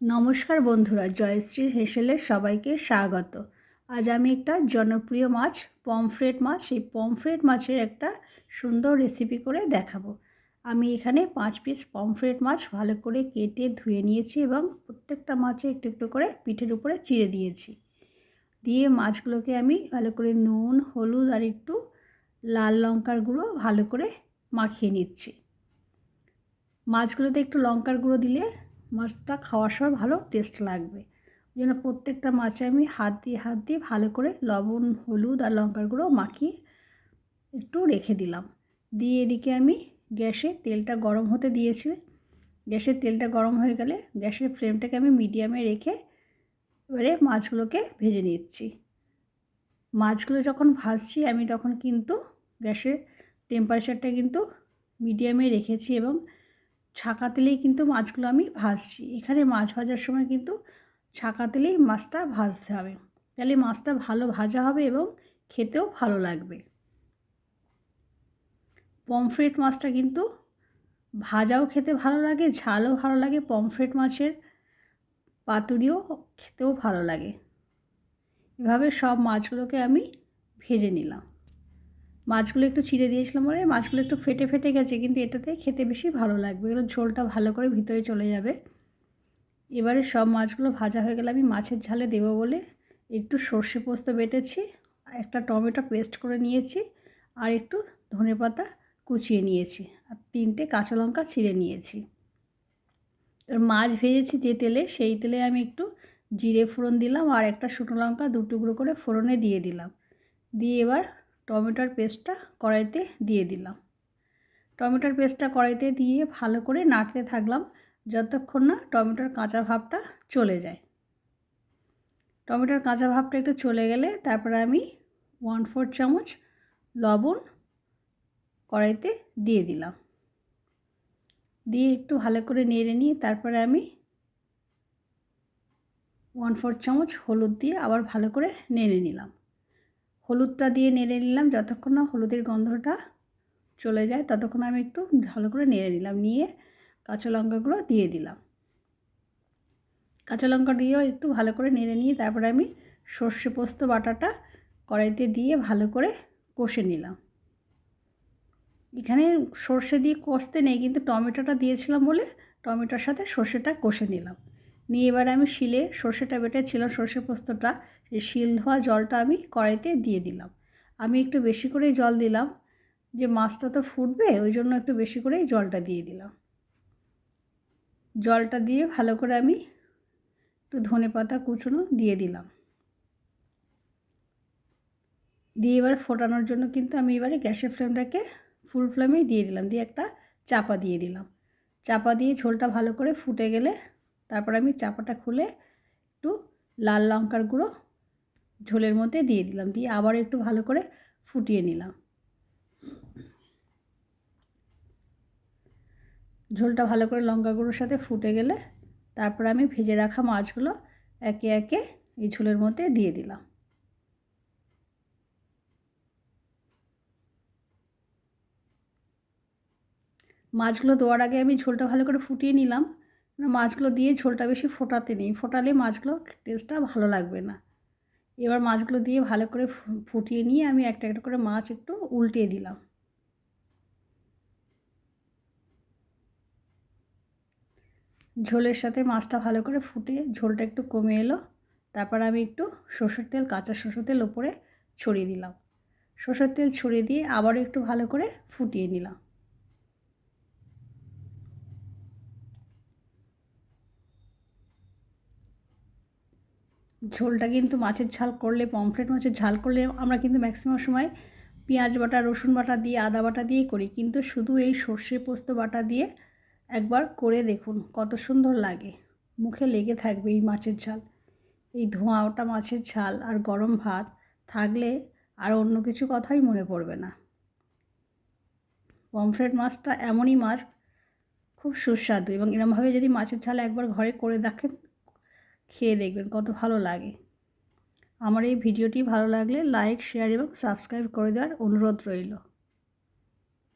নমস্কার বন্ধুরা, জয়শ্রী হেসেলের সবাইকে স্বাগত। আজ আমি একটা জনপ্রিয় মাছ, পমফ্রেট মাছ, সেই পমফ্রেট মাছের একটা সুন্দর রেসিপি করে দেখাবো। আমি এখানে পাঁচ পিস পমফ্রেট মাছ ভালো করে কেটে ধুয়ে নিয়েছি এবং প্রত্যেকটা মাছে একটু একটু করে পিঠের উপরে চিড়ে দিয়েছি। দিয়ে মাছগুলোকে আমি ভালো করে নুন, হলুদ আর একটু লাল লঙ্কার গুঁড়ো ভালো করে মাখিয়ে নিচ্ছি। মাছগুলোতে একটু লঙ্কার গুঁড়ো দিলে মাছটা খাওয়ার সময় ভালো টেস্ট লাগবে। ওই জন্য প্রত্যেকটা মাছে আমি হাত দিয়ে হাত দিয়ে ভালো করে লবণ, হলুদ আর লঙ্কার গুঁড়ো মাখিয়ে একটু রেখে দিলাম। দিয়ে এদিকে আমি গ্যাসে তেলটা গরম হতে দিয়েছি। গ্যাসের তেলটা গরম হয়ে গেলে গ্যাসের ফ্লেমটাকে আমি মিডিয়ামে রেখে এবারে মাছগুলোকে ভেজে নিচ্ছি। মাছগুলো যখন ভাজছি আমি তখন কিন্তু গ্যাসের টেম্পারেচারটা কিন্তু মিডিয়ামে রেখেছি এবং ছাকা তেলেই কিন্তু মাছগুলো আমি ভাজছি। এখানে মাছ ভাজার সময় কিন্তু ছাঁকা তেলেই মাছটা ভাজতে হবে। তাহলে মাছটা ভালো ভাজা হবে এবং খেতেও ভালো লাগবে। পমফ্রেট মাছটা কিন্তু ভাজাও খেতে ভালো লাগে, ঝালও ভালো লাগে, পমফ্রেট মাছের পাতুরিও খেতেও ভালো লাগে। এভাবে সব মাছগুলোকে আমি ভেজে নিলাম। মাছগুলো একটু চিড়ে দিয়েছিলাম বলে মাছগুলো একটু ফেটে ফেটে গেছে, কিন্তু এটাতে খেতে বেশি ভালো লাগবে। এগুলো ঝোলটা ভালো করে ভিতরে চলে যাবে। এবারে সব মাছগুলো ভাজা হয়ে গেলে আমি মাছের ঝালে দেবো বলে একটু সর্ষে পোস্ত বেটেছি, একটা টমেটো পেস্ট করে নিয়েছি আর একটু ধনে পাতা কুচিয়ে নিয়েছি আর তিনটে কাঁচা লঙ্কা ছিঁড়ে নিয়েছি। এবার মাছ ভেজেছি যে তেলে, সেই তেলে আমি একটু জিরে ফোড়ন দিলাম আর একটা শুকনো লঙ্কা দু টুকরো করে ফোড়নে দিয়ে দিলাম। দিয়ে এবার টমেটোর পেস্টটা কড়াইতে দিয়ে দিলাম। টমেটোর পেস্টটা কড়াইতে দিয়ে ভালো করে নাড়তে থাকলাম যতক্ষণ না টমেটোর কাঁচা ভাবটা চলে যায়। টমেটোর কাঁচা ভাবটা একটু চলে গেলে তারপরে আমি ওয়ান ফোর চামচ লবণ কড়াইতে দিয়ে দিলাম। দিয়ে একটু ভালো করে নেড়ে নিয়ে তারপরে আমি ওয়ান ফোর চামচ হলুদ দিয়ে আবার ভালো করে নেড়ে নিলাম। হলুদটা দিয়ে নেড়ে নিলাম। যতক্ষণ না হলুদের গন্ধটা চলে যায়, ততক্ষণ আমি একটু ভালো করে নেড়ে নিলাম। নিয়ে কাঁচা লঙ্কাগুলো দিয়ে দিলাম। কাঁচা লঙ্কা দিয়েও একটু ভালো করে নেড়ে নিয়ে তারপরে আমি সর্ষে পোস্ত বাটাটা কড়াইতে দিয়ে ভালো করে কষে নিলাম। এখানে সর্ষে দিয়ে কষতে নেই, কিন্তু টমেটোটা দিয়েছিলাম বলে টমেটোর সাথে সর্ষেটা কষে নিলাম। নিয়ে এবার আমি শিলে সর্ষেটা বেটেছিলাম, সর্ষে পোস্তটা সেই শিল ধোয়া জলটা আমি কড়াইতে দিয়ে দিলাম। আমি একটু বেশি করেই জল দিলাম, যে মাছটা তো ফুটবে, ওই জন্য একটু বেশি করেই জলটা দিয়ে দিলাম। জলটা দিয়ে ভালো করে আমি একটু ধনে পাতা কুচনো দিয়ে দিলাম। দিয়ে এবার ফোটানোর জন্য কিন্তু আমি এবারে গ্যাসের ফ্লেমটাকে ফুল ফ্লেমেই দিয়ে দিলাম, দিয়ে একটা চাপা দিয়ে দিলাম। চাপা দিয়ে ঝোলটা ভালো করে ফুটে গেলে তারপর আমি চাপাটা খুলে একটু লাল লঙ্কার গুঁড়ো ঝোলের মধ্যে দিয়ে দিলাম, দিয়ে আবার একটু ভালো করে ফুটিয়ে নিলাম। ঝোলটা ভালো করে লঙ্কা গুঁড়োর সাথে ফুটে গেলে তারপর আমি ভেজে রাখা মাছগুলো একে একে এই ঝোলের মধ্যে দিয়ে দিলাম। মাছগুলো দেওয়ার আগে আমি ঝোলটা ভালো করে ফুটিয়ে নিলাম। মাছগুলো দিয়ে ঝোলটা বেশি ফোটাতে নেই, ফোটালে মাছগুলো টেস্টটা ভালো লাগবে না। এবার মাছগুলো দিয়ে ভালো করে ফুটিয়ে নিয়ে আমি একটা একটা করে মাছ একটু উল্টিয়ে দিলাম। ঝোলের সাথে মাছটা ভালো করে ফুটিয়ে ঝোলটা একটু কমে এলো। তারপর আমি একটু সর্ষের তেল, কাঁচা সর্ষের তেল ওপরে ছড়িয়ে দিলাম। সর্ষের তেল ছড়িয়ে দিয়ে আবার একটু ভালো করে ফুটিয়ে নিলাম। ঝোলটা কিন্তু মাছের ঝাল করলে, পমফ্রেট মাছের ঝাল করলে আমরা কিন্তু ম্যাক্সিমাম সময় পেঁয়াজ বাটা, রসুন বাটা দিয়ে, আদা বাটা দিয়ে করি। কিন্তু শুধু এই সর্ষে পোস্ত বাটা দিয়ে একবার করে দেখুন, কত সুন্দর লাগে। মুখে লেগে থাকবে এই মাছের ঝাল। এই ধোঁয়া ওটা মাছের ঝাল আর গরম ভাত থাকলে আর অন্য কিছু কথাই মনে পড়বে না। পমফ্রেট মাছটা এমনই মাছ, খুব সুস্বাদু এবং এরমভাবে যদি মাছের ঝাল একবার ঘরে করে দেখেন খেয়ে দেখবেন, কত ভালো লাগে। আমার এই ভিডিওটি ভালো লাগলে লাইক, শেয়ার এবং সাবস্ক্রাইব করে দেওয়ার অনুরোধ রইল।